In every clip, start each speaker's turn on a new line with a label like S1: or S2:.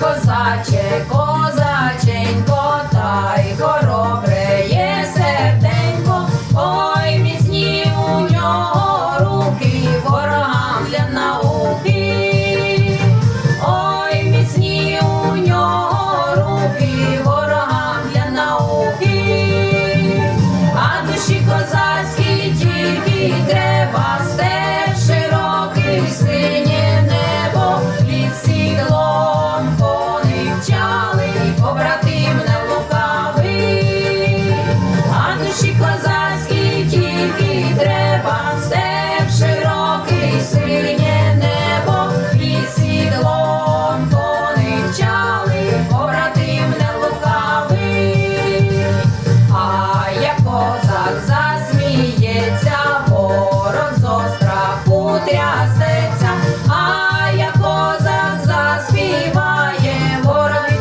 S1: Козаче, козаченько, та й хоробреє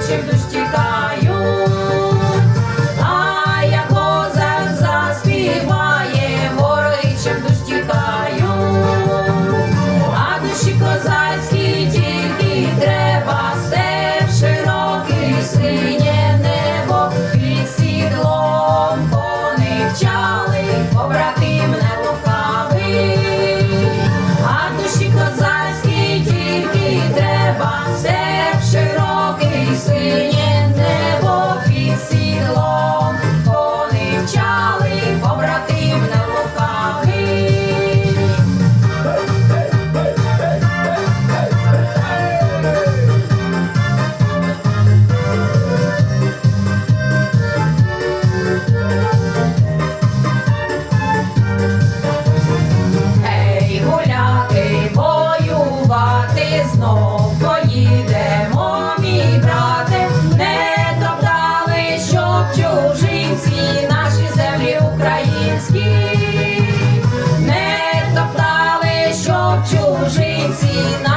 S1: вороги чим душ see